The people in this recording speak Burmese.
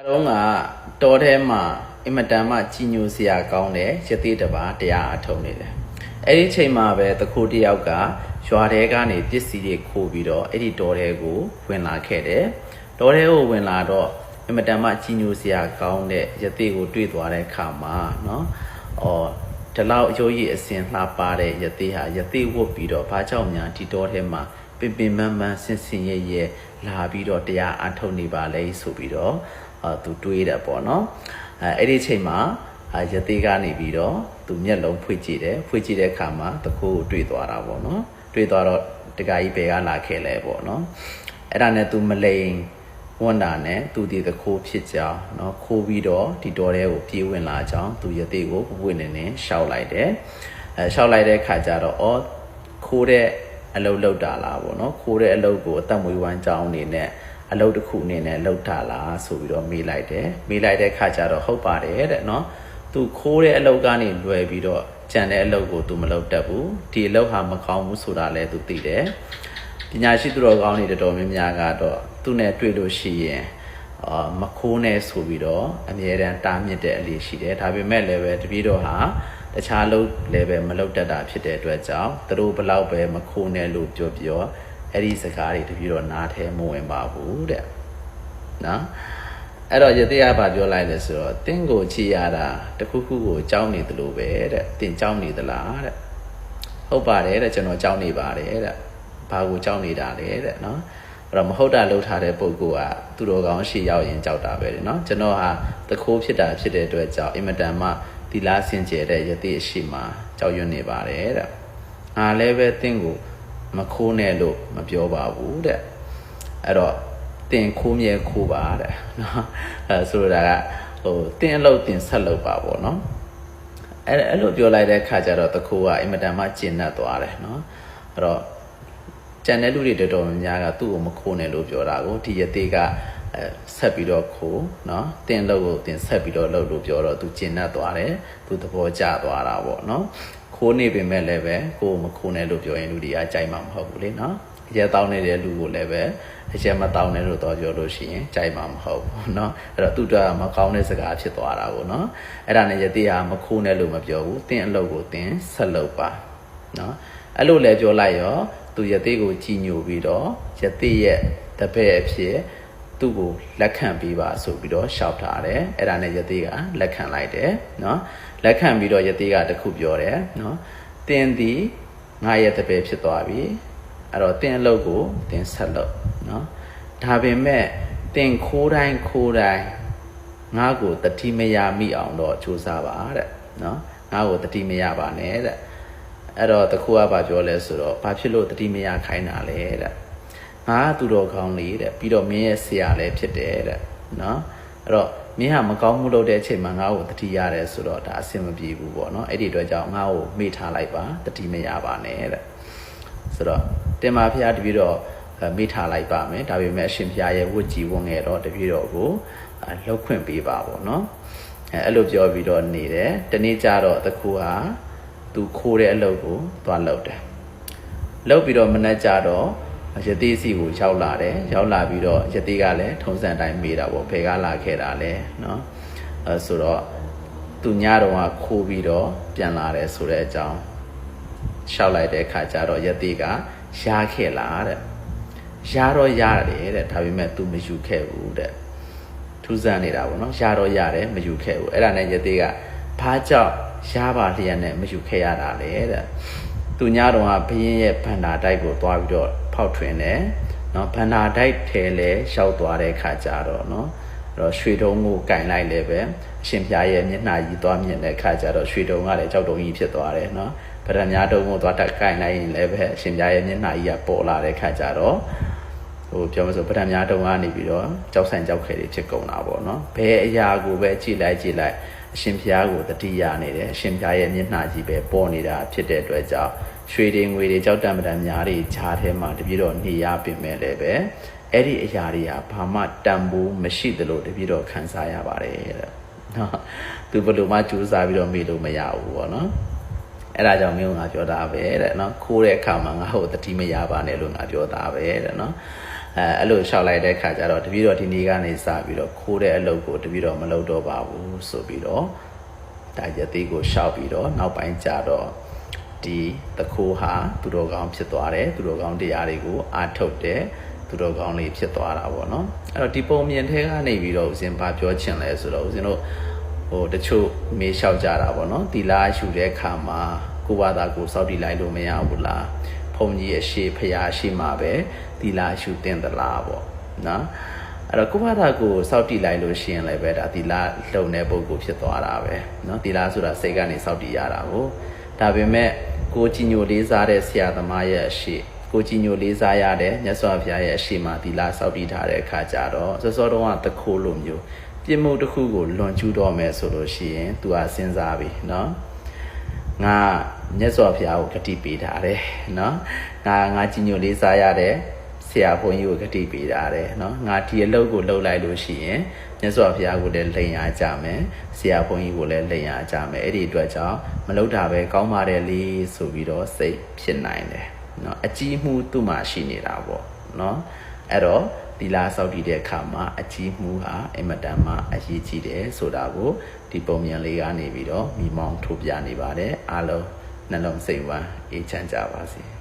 အတော့ကတော်ထဲမှာအင်မတန်မှကြီးညိုစရာကောင်းတဲ့ရသေးတပါတရားအထုံနေတယ်။အဲ့ဒီချိန်မှာပဲတခုတယောက်ကရွာထဲကနေပစ္စည်းတွေခိုးပြီးတော့အဲ့ဒီတော်ထဲကိုဝင်လာခဲ့တယ်။တော်ထဲကိုဝင်လာတော့အင်မတန်မှကြီးညိုစရာကောင်းတဲ့ရသေးကိုတွေ့သွားတဲ့အခါမှာနော်။အော်ဒီလောက်အယိုးကြီးအစင်လှပါတဲ့ရသေးဟာရသေးဝတ်ပြီးတော့ဘာကြောင့်များဒီတော်ထဲမှာပင်ပင်မန်းမန်းဆင်ဆင်ရဲရဲလာပြီးတော့တရားအထုတ်နေပါလဲဆိုပြီးတော့ သူတွေးတယ်ပေါ့နော်အဲအဲ့ဒီချိန်မှာအာရသေးကနေပြီးတော့သူမျက်လုံးဖွင့်ကြည့်တယ်ဖွင့်ကြည့်တဲ့အခါမှာတခုကိုတွေ့သွားတာပေါ့နော်တွေ့သွားတော့တခါကြီးဘယ်ကလာခဲ့လဲပေါ့နော်အဲ့ဒါနဲ့သူမလိန်ဝန်တာနဲ့သူဒီတခိုးဖြစ်ကြောင်းเนาะခိုးပြီးတော့ဒီတော်ထဲကိုပြေးဝင်လာကြောင်းသူရသေးကိုပွပွနေနေရှောက်လိုက်တယ်အဲရှောက်လိုက်တဲ့ခါကျတော့အော်ခိုးတဲ့အလုတ်လောက်တာလားပေါ့နော်ခိုးတဲ့အလုတ်ကိုအသက်မွေးဝမ်းကြောင်းအနေနဲ့ အလုတ်တစ်ခုအနေနဲ့လောက်တာလားဆိုပြီးတော့မေးလိုက်တယ်မေးလိုက်တဲ့ခါကျတော့ဟုတ်ပါတယ်တဲ့နော်သူခိုးတဲ့အလုတ်ကနေလွယ်ပြီးတော့ကြံတဲ့အလုတ်ကိုသူမလောက်တတ်ဘူးဒီအလုတ်ဟာမကောင်းဘူးဆိုတာလည်းသူသိတယ်ပညာရှိသူတော်ကောင်းတွေတော်တော်များများကတော့သူနဲ့တွေ့လို့ရှိရင်အာမခိုးနဲ့ဆိုပြီးတော့အမြဲတမ်းတားမြစ်တဲ့အလေးရှိတယ်ဒါပေမဲ့လည်းပဲတပည့်တော်ဟာတခြားလို့လည်းပဲမလောက်တတ်တာဖြစ်တဲ့အတွက်ကြောင့်သူတို့ဘလောက်ပဲမခိုးနဲ့လို့ပြောပြော အဲ့ဒီစကားတွေတပြည့်တော့နားထဲမဝင်ပါဘူးတဲ့နော်အဲ့တော့ယတိယဘာပြောလိုက်လဲဆိုတော့တင့်ကိုချီရတာတခုခုကိုကြောက်နေသလိုပဲတဲ့တင့်ကြောက်နေသလားတဲ့ဟုတ်ပါတယ်တဲ့ကျွန်တော်ကြောက်နေပါတယ်တဲ့ဘာကိုကြောက်နေတာလဲတဲ့နော်အဲ့တော့မဟုတ်တာလှုပ်ထားတဲ့ပုံကသူတော်ကောင်းရှေ့ရောက်ရင်ကြောက်တာပဲတဲ့နော်ကျွန်တော်ဟာတခိုးဖြစ်တာဖြစ်တဲ့အတွက်ကြောက်အင်မတန်မှသီလစင်ကြယ်တဲ့ယတိအရှိမှာကြောက်ရွံ့နေပါတယ်တဲ့ငါလည်းပဲတင့်ကို မခိုးနဲ့လို့မပြောပါဘူးတဲ့အဲ့တော့တင်ခိုးမြဲခိုးပါတဲ့နော်အဲဆိုလိုတာကဟိုတင်အလုပ်တင်ဆက်လုပ်ပါပေါ့နော်အဲ့အဲ့လိုပြောလိုက်တဲ့ခါကျတော့တခိုးကအင်မတန်မှကျဉ်တ်သွားတယ်နော်အဲ့တော့ ကျန်တဲ့လူတွေတော်တော်များများကသူ့ကိုမခိုးနဲ့လို့ပြောတာကိုဒီရသေးကအဲဆက်ပြီးတော့ခိုးနော်တင်လို့ကိုတင်ဆက်ပြီးတော့လုပ်လို့ပြောတော့သူကျဉ်တ်သွားတယ်သူသဘောကျသွားတာပေါ့နော်ခိုးနေပေမဲ့လည်းပဲကိုယ်မခိုးနဲ့လို့ပြောရင်လူတွေကကြိုက်မှာမဟုတ်ဘူးလေနော်ရဲတောင်းနေတဲ့လူကိုလည်းပဲအချက်မတောင်းနဲ့လို့တော့ပြောလို့ရှိရင်ကြိုက်မှာမဟုတ်ဘူးเนาะအဲ့တော့သူ့အတွက်မကောင်းတဲ့စကားဖြစ်သွားတာပေါ့เนาะအဲ့ဒါနဲ့ယတိဟာမခိုးနဲ့လို့မပြောဘူးတင်းအလုပ်ကိုတင်းဆက်လုပ်ပါเนาะအဲ့လိုလည်းပြောလိုက်ရော သူယသိကိုကြည်ညိုပြီးတော့ယသိရဲ့တပည့်အဖြစ်သူ့ကိုလက်ခံပေးပါဆိုပြီးတော့ရှောက်ထားတယ်အဲ့ဒါနဲ့ယသိကလက်ခံလိုက်တယ်နော်လက်ခံပြီးတော့ယသိကတခုပြောတယ်နော်တင်းသည်ငါရဲ့တပည့်ဖြစ်သွားပြီအဲ့တော့တင်းအလုပ်ကိုတင်းဆက်လုပ်နော်ဒါပေမဲ့တင်ခိုးတိုင်းခိုးတိုင်းငါ့ကိုတတိမရမိအောင်တော့စူးစမ်းပါတဲ့နော်ငါ့ကိုတတိမရပါနဲ့တဲ့ အဲ့တော့တခုကဘာပြောလဲဆိုတော့ဘာဖြစ်လို့တတိမရခိုင်းတာလဲတဲ့ငါသူတော်ကောင်းလေတဲ့ပြီးတော့မင်းရဲ့ဆရာလည်းဖြစ်တယ်တဲ့နော်အဲ့တော့မင်းဟာမကောင်းမှုလုပ်တဲ့အချိန်မှာငါ့ကိုတတိရတယ်ဆိုတော့ဒါအဆင်မပြေဘူးပေါ့နော်အဲ့ဒီအတွက်ကြောင့်ငါ့ကိုမေ့ထားလိုက်ပါတတိမရပါနဲ့တဲ့ဆိုတော့တင်ပါဖျားတပြီးတော့မေ့ထားလိုက်ပါမယ်ဒါပေမဲ့အရှင်ဖျားရဲ့ဝတ်ကြည်ဝတ်ငယ်တော့တပြီးတော့ကိုလှုပ်ခွင့်ပေးပါပေါ့နော်အဲ့လိုပြောပြီးတော့နေတယ်ဒီနေ့ကြတော့တကူဟာ သူခိုးတဲ့အလုပ်ကိုသွားလုပ်တယ်လုပ်ပြီးတော့မနှက်ကြတော့ရသေးစီကိုရောက်လာတယ်ရောက်လာပြီးတော့ရသေးကလည်းထုံးစံတိုင်းမေးတာပေါ့ဘယ်ကလာခဲ့တာလဲเนาะအဲဆိုတော့သူညတော့ကခိုးပြီးတော့ပြန်လာတယ်ဆိုတဲ့အကြောင်းရှောက်လိုက်တဲ့အခါကျတော့ရသေးကရှားခဲ့လားတဲ့ရှားတော့ရတယ်တဲ့ဒါပေမဲ့ तू မယူခဲ့ဘူးတဲ့ထူးဆန်းနေတာပေါ့နော်ရှားတော့ရတယ်မယူခဲ့ဘူးအဲ့ဒါနဲ့ရသေးကဘာကြောင့် ရှားပါလျက်နဲ့မယူခဲ့ရတာလဲတဲ့သူညတော့ကဘရင်ရဲ့ဗန္တာတိုက်ကိုသွားပြီးတော့ဖောက်ထွင်းတယ်နော်ဗန္တာတိုက်ထဲလဲရှောက်သွားတဲ့ခါကျတော့နော်အဲ့တော့ရွှေတုံးကိုကင်လိုက်လဲပဲအရှင်ဖျားရဲ့မျက်နှာကြီးသွားမြင်တဲ့ခါကျတော့ရွှေတုံးကလည်းကြောက်တုံးကြီးဖြစ်သွားတယ်နော်ဗရမများတုံးကိုသွားတက်ကင်လိုက်ရင်လည်းပဲအရှင်ဖျားရဲ့မျက်နှာကြီးကပေါ်လာတဲ့ခါကျတော့ဟိုပြောမဆိုဗရမများတုံးကနေပြီးတော့ကြောက်ဆန်ကြောက်ခဲတွေဖြစ်ကုန်တာပေါ့နော်ဘယ်အရာကိုပဲကြည့်လိုက်ကြည့်လိုက် အရှင်ဖျားကိုတတိယနေတယ်အရှင်ဖျားရဲ့မျက်နှာကြီးပဲပေါ်နေတာဖြစ်တဲ့အတွက်ကြောင့်ရွှေတွေငွေတွေကြောက်တံပဒံများတွေဈာထဲမှာတပြေတော့နေရပြင်မဲ့လည်းပဲအဲ့ဒီအရာတွေကဘာမှတန်ဖိုးမရှိသလိုတပြေတော့ခံစားရပါတယ်တဲ့နော်သူဘယ်လိုမှကြိုးစားပြီးတော့မေ့လို့မရဘူးပေါ့နော်အဲ့ဒါကြောင့်မျိုးငါပြောတာပဲတဲ့နော်ခိုးတဲ့အခါမှာငါ့ကိုတတိမရပါနဲ့လို့ငါပြောတာပဲတဲ့နော် အဲအဲ့လိုလျှောက်လိုက်တဲ့ခါကျတော့တပည့်တော်ဒီနေ့ကနေစပြီးတော့ခိုးတဲ့အလုပ်ကိုတပည့်တော်မလုပ်တော့ပါဘူးဆိုပြီးတော့ဒါရသေးကိုရှောက်ပြီးတော့နောက်ပိုင်းကျတော့ဒီတခိုးဟာသူတော်ကောင်းဖြစ်သွားတယ်သူတော်ကောင်းတရားတွေကိုအာထုတ်တယ်သူတော်ကောင်းလေးဖြစ်သွားတာပေါ့နော်အဲ့တော့ဒီပုံမြင်ထဲကနေပြီးတော့ဦးဇင်ဘာပြောချင်လဲဆိုတော့ဦးဇင်တို့ဟိုတချို့မေးလျှောက်ကြတာပေါ့နော်ဒီလားရှူတဲ့ခါမှာကိုဘာသာကိုစောက်တီလိုက်လို့မရဘူးလား ဘုံကြီးအရှိဖရာရှိမှာပဲသီလအရှုတင်သလားပေါ့နော်အဲ့တော့ကိုယ့်ဘာသာကိုစောင့်တည်လိုက်လို့ရှိရင်လည်းပဲဒါသီလလုံတဲ့ပုံကိုဖြစ်သွားတာပဲနော်သီလဆိုတာစိတ်ကနေစောင့်တည်ရတာကိုဒါပေမဲ့ကိုကြီးညိုလေးစားတဲ့ဆရာသမားရဲ့အရှိကိုကြီးညိုလေးစားရတဲ့မြတ်စွာဘုရားရဲ့အရှိမသီလစောင့်တည်ထားတဲ့အခါကျတော့စောစောတုန်းကတခိုးလိုမျိုးပြစ်မှုတစ်ခုကိုလွန်ကျူးတော့မယ်ဆိုလို့ရှိရင် तू ဟာစဉ်းစားပြီနော် ငါမြတ်စွာဘုရားကိုဂတိပေးထားတယ်နော်ငါငါကြီးညိုလေးစားရတယ်ဆရာဘုန်းကြီးကိုဂတိပေးထားတယ်နော်ငါဒီအလုပ်ကိုလုပ်လိုက်လို့ရှိရင်မြတ်စွာဘုရားကိုလည်းလိန်ရကြမယ်ဆရာဘုန်းကြီးကိုလည်းလိန်ရကြမယ်အဲ့ဒီအတွက်ကြောင့်မလုပ်တာပဲကောင်းပါတယ်လေဆိုပြီးတော့စိတ်ဖြစ်နိုင်တယ်နော်အကြီးမှုသူ့မှာရှိနေတာပေါ့နော် အဲ့တော့ဒီလာစောက်တည်တဲ့အခါမှာအကြီးမှုဟာအင်မတန်မှအရေးကြီးတယ်ဆိုတာကိုဒီပုံမြင်လေးကနေပြီးတော့မိမောင်းထုတ်ပြနေပါတယ်အားလုံးနှလုံးစိတ်ဝမ်းအေးချမ်းကြပါစေ